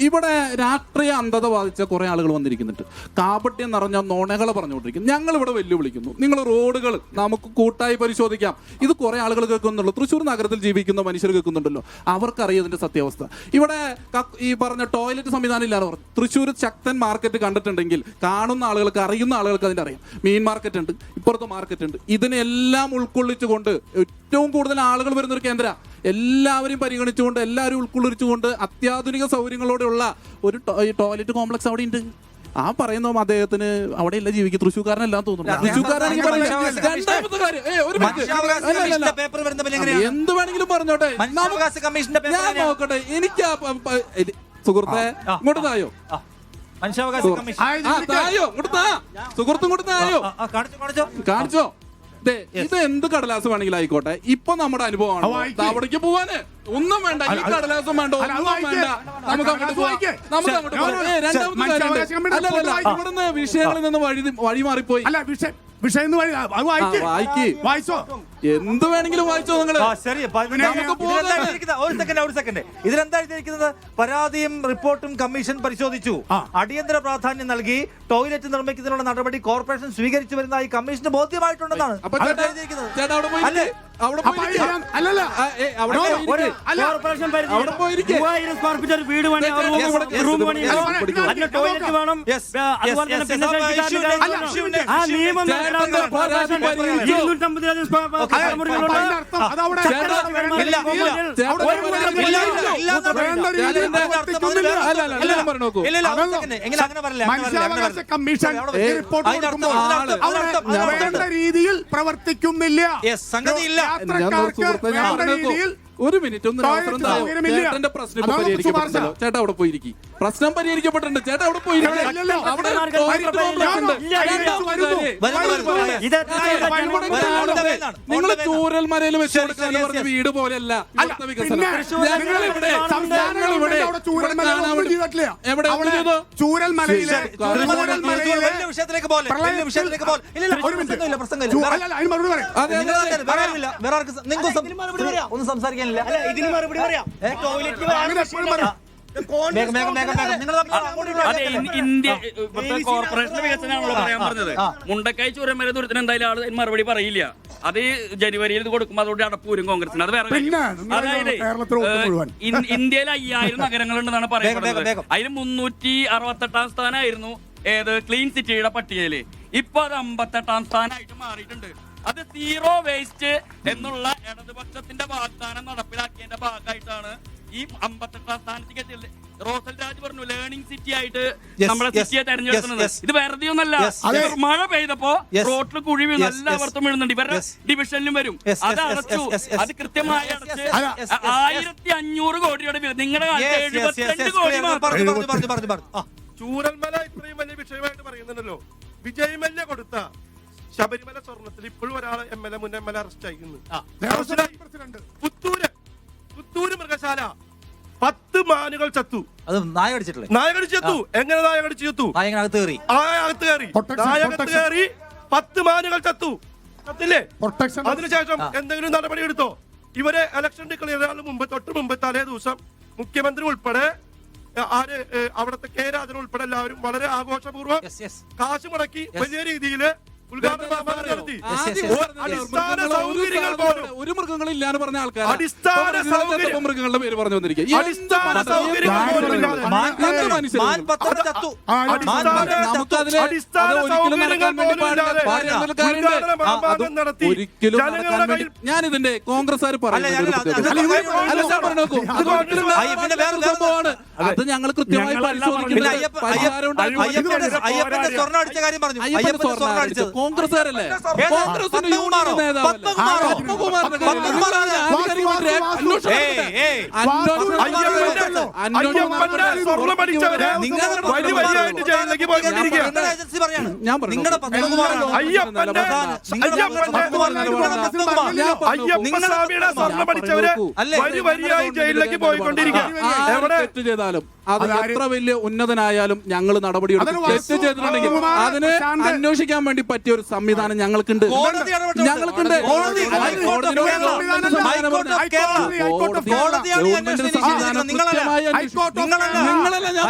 ഇവിടെ- രാഷ്ട്രീയ അന്ധത ബാധിച്ച കുറെ ആളുകൾ വന്നിരിക്കുന്നുണ്ട്. കാപട്യം നിറഞ്ഞ നോണകളെ പറഞ്ഞുകൊണ്ടിരിക്കും ഞങ്ങൾ ഇവിടെ വെല്ലുവിളിക്കുന്നു. നിങ്ങൾ റോഡുകൾ നമുക്ക് കൂട്ടായി പരിശോധിക്കാം. ഇത് കുറെ ആളുകൾ കേൾക്കുന്നുള്ളൂ. തൃശ്ശൂർ നഗരത്തിൽ ജീവിക്കുന്ന മനുഷ്യർ കേൾക്കുന്നുണ്ടല്ലോ. അവർക്കറിയാം ഇതിന്റെ സത്യാവസ്ഥ. ഇവിടെ ഈ പറഞ്ഞ ടോയ്ലറ്റ് സംവിധാനം ഇല്ലാതെ പറഞ്ഞു. തൃശ്ശൂർ ശക്തൻ മാർക്കറ്റ് കണ്ടിട്ടുണ്ടെങ്കിൽ കാണുന്ന ആളുകൾക്ക് അറിയുന്ന ആളുകൾക്ക് അതിന്റെ അറിയാം. മീൻ മാർക്കറ്റ് ഉണ്ട് ഇപ്പുറത്ത് മാർക്കറ്റ് ഉണ്ട്. ഇതിനെല്ലാം ഉൾക്കൊള്ളിച്ചുകൊണ്ട് ഏറ്റവും കൂടുതൽ ആളുകൾ വരുന്ന ഒരു കേന്ദ്ര. എല്ലാവരും പരിഗണിച്ചുകൊണ്ട് എല്ലാവരും ഉൾക്കൊള്ളിച്ചുകൊണ്ട് അത്യാധുനിക സൗകര്യങ്ങളോടെയുള്ള ഒരു ടോയ്ലറ്റ് കോംപ്ലക്സ് അവിടെ ഉണ്ട്. ആ പറയുന്ന അദ്ദേഹത്തിന് അവിടെയല്ല ജീവിക്കും തൃശ്ശൂർക്കാരനെല്ലാം തോന്നുന്നു. എന്ത് വേണമെങ്കിലും പറഞ്ഞോട്ടെ. ഞാൻ നോക്കട്ടെ. എനിക്ക് സുഹൃത്തെ ഇങ്ങോട്ട് തായോ? മനുഷ്യാവകാശ സുഹൃത്തും ഇങ്ങോട്ട് തായോ? ആ, ആ, കാണിച്ചോ കാണിച്ചോ. കാണിച്ചോ. ദേ, ഇത് എന്ത് കടലാസ് വേണമെങ്കിലും ആയിക്കോട്ടെ. ഇപ്പൊ നമ്മുടെ അത് അനുഭവമാണ് വായിക്ക്. അവിടേക്ക് പോവാന്. ഒന്നും വേണ്ട. ഈ അല്ല, അത് കടലാസും വേണ്ട അല്ല, അത് ഒന്നും വായിക്ക്. വേണ്ട. നമുക്ക് അങ്ങോട്ട് കടലാസ് പോവാം. നമുക്ക് അങ്ങോട്ട് no, പോവാം. ഏ, രണ്ടാമത്തെ കാര്യം. മനുഷ്യാവകാശ കമ്മിറ്റി റിപ്പോർട്ട് ഇവിടുന്ന് വിഷയങ്ങളിൽ നിന്ന് വഴി വഴി മാറിപ്പോയി അല്ല വിഷയം വിഷയം എന്ന് പറയും അത് വായിക്ക് വായിക്ക്. വായിച്ചോ എന്ത് വേണമെങ്കിലും വായിച്ചോ നിങ്ങൾ ആ, ശരി പ- പിന്നെ നമുക്ക് നമുക്ക് ഇതിലെന്താ പോകാം. എഴുതിയിരിക്കുന്നത്? ഒരു സെക്കൻഡ് ഒരു സെക്കൻഡ് ഇതിലെന്താ എഴുതിയിരിക്കുന്നത് പരാതിയും റിപ്പോർട്ടും കമ്മീഷൻ പരിശോധിച്ചു ആ. അടിയന്തര പ്രാധാന്യം നൽകി ടോയ്ലറ്റ് നിർമ്മിക്കുന്നതിനുള്ള നടപടി കോർപ്പറേഷൻ സ്വീകരിച്ചു വരുന്നതായി കമ്മീഷന് ബോധ്യമായിട്ടുണ്ടെന്നാണ് അപ്പൊ അതാണ് ചേട്ടാ എഴുതിയിരിക്കുന്നത്. ചേട്ടാ അവിടെ പോയി അല്ലേ? വീട് വേണം. റൂം പണി. അതിന് ടോയ്ലറ്റ് വേണം. അതുപോലെ തന്നെ issue- ആ നിയമം. ഇരുന്നൂറ്റമ്പതിലധികം വേണ്ട രീതിയിൽ പ്രവർത്തിക്കുന്നില്ല. ഒരു മനുഷ്യാവകാശ കമ്മീഷൻ റിപ്പോർട്ട് വേണ്ട രീതിയിൽ പ്രവർത്തിക്കുന്നില്ല. യാത്രക്കാർക്ക് വേണ്ട രീതിയിൽ മിനിറ്റ് ഒന്ന്. ചേട്ടന്റെ പ്രശ്നം ശുപാർശ. ചേട്ടാ അവിടെ പോയിരിക്കും. പ്രശ്നം പരിഹരിക്കപ്പെട്ടിട്ടുണ്ട്. ചേട്ടാ അവിടെ പോയിരിക്കും. അവിടെ നിങ്ങൾ ചൂരൽ മരയിൽ വെച്ച്. വീട് പോലെയല്ല ചൂരൽ മലയിലെ ഒന്നും സംസാരിക്കാനില്ല ഇതിന് മറുപടി പറയാം. അതെ ഇന്ത്യ കോർപ്പറേഷന്റെ വികസനമാണല്ലോ പറയാൻ പറഞ്ഞത്. മുണ്ടക്കായി ചുരം വരെ ദൂരത്തിന് എന്തായാലും ആൾ മറുപടി പറയില്ല. അത് ജനുവരിയിൽ ഇത് കൊടുക്കുമ്പോൾ അതോടെ അടപ്പൂരും കോൺഗ്രസിന്. അത് വേറെ അതായത്. ഇന്ത്യയിൽ അയ്യായിരം നഗരങ്ങളുണ്ടെന്നാണ് പറയുന്നത്. അതിൽ മുന്നൂറ്റി അറുപത്തെട്ടാം സ്ഥാനമായിരുന്നു ഏത്? ക്ലീൻ സിറ്റിയുടെ പട്ടികയിൽ. ഇപ്പൊ അത് അമ്പത്തെട്ടാം സ്ഥാനമായിട്ട് മാറിയിട്ടുണ്ട്. അത് സീറോ വേസ്റ്റ് എന്നുള്ള ഇടതുപക്ഷത്തിന്റെ വാഗ്ദാനം നടപ്പിലാക്കിയതിന്റെ ഭാഗമായിട്ടാണ് ഈ അമ്പത്തെട്ടാം സ്ഥാനത്തേക്ക് റോസൽ രാജ് പറഞ്ഞു ലേണിംഗ് സിറ്റി ആയിട്ട് നമ്മുടെ നമ്മളെ സിറ്റിയെ തെരഞ്ഞെടുക്കുന്നത്. ഇത് വെറുതെ ഒന്നല്ല. മഴ പെയ്തപ്പോ. റോട്ടിൽ കുഴി വീണ് എല്ലാവർക്കും വീഴുന്നുണ്ട്. ഇവരുടെ ഡിവിഷനിലും വരും. അത് അടച്ചു. അത് കൃത്യമായി അടച്ച്. ആയിരത്തി അഞ്ഞൂറ് കോടിയുടെ നിങ്ങളുടെ എഴുപത്തിരണ്ട് കോടി മാത്രം. പറഞ്ഞു പറഞ്ഞു പറഞ്ഞു പറഞ്ഞു പറഞ്ഞു. ചൂരൽമല ഇത്രയും വലിയ വിഷയമായിട്ട് പറയുന്നുണ്ടല്ലോ. വിജയമല്യ കൊടുത്ത ശബരിമല സ്വർണത്തിൽ ഇപ്പോഴും ഒരാൾ എം എൽ എ മുൻ എം എൽ എ അറസ്റ്റ് ആയിരുന്നു പുത്തൂര് മൃഗശാല പത്ത് മാനുകൾ ചത്തു. അത് നായ കടിച്ചിട്ടില്ലേ? നായ കടിച്ചു ചത്തു എങ്ങനെ നായ കടിച്ചു ചത്തു നായകനകത്ത് കയറി. നായ അകത്ത് കയറി. Protection, നായ അകത്ത് protection. കയറി പത്ത് മാനുകൾ ചത്തു. ചത്തില്ലേ? അതിനുശേഷം എന്തെങ്കിലും നടപടി എടുത്തോ? ഇവരെ ഇലക്ഷൻ ഡിക്ലെയർ ചെയ്യാൻ മുമ്പ് തൊട്ട് മുമ്പ് തലേ ദിവസം മുഖ്യമന്ത്രി ഉൾപ്പെടെ ആര് അവിടുത്തെ കെ രാജൻ ഉൾപ്പെടെ എല്ലാവരും വളരെ ആഘോഷപൂർവം യെസ് യെസ് കാശ് മുടക്കി വലിയ രീതിയിൽ ഒരു ഒരു മൃഗങ്ങളില്ലാന്ന് പറഞ്ഞ ആൾക്കാർ അടിസ്ഥാന സൗകര്യം. മൃഗങ്ങളുടെ പേര് പറഞ്ഞു വന്നിരിക്കുക? ഒരിക്കലും ഞാൻ ഇതിന്റെ കോൺഗ്രസ്സുകാർ പറയുന്നത് അത് ഞങ്ങൾ കൃത്യമായി. അയ്യപ്പന്റെ അയ്യപ്പന്റെ അടിച്ച കാര്യം പറഞ്ഞു. അയ്യപ്പന്റെ സ്വർണം അടിച്ചത്. കോൺഗ്രസ്സുകാരല്ലേ? കോൺഗ്രസിന്റെ യൂണിയൻ പോയിക്കൊണ്ടിരിക്കുക നിങ്ങളുടെ ജയിലിലേക്ക് പോയിക്കൊണ്ടിരിക്കുക എവിടെ തെറ്റ് ചെയ്താലും അത് എത്ര വലിയ ഉന്നതനായാലും ഞങ്ങൾ നടപടി തെറ്റ് ചെയ്തിട്ടുണ്ടെങ്കിൽ അതിന് അന്വേഷിക്കാൻ വേണ്ടി പറ്റിയ ഒരു സംവിധാനം ഞങ്ങൾക്കുണ്ട്. ഞങ്ങൾക്കുണ്ട്. കോടതി, അല്ല, ഹൈക്കോർട്ട് ഓഫ് കോടതിയോട് കേരള. ഗവൺമെന്റ് സംവിധാനം നിങ്ങളല്ല. ഞാൻ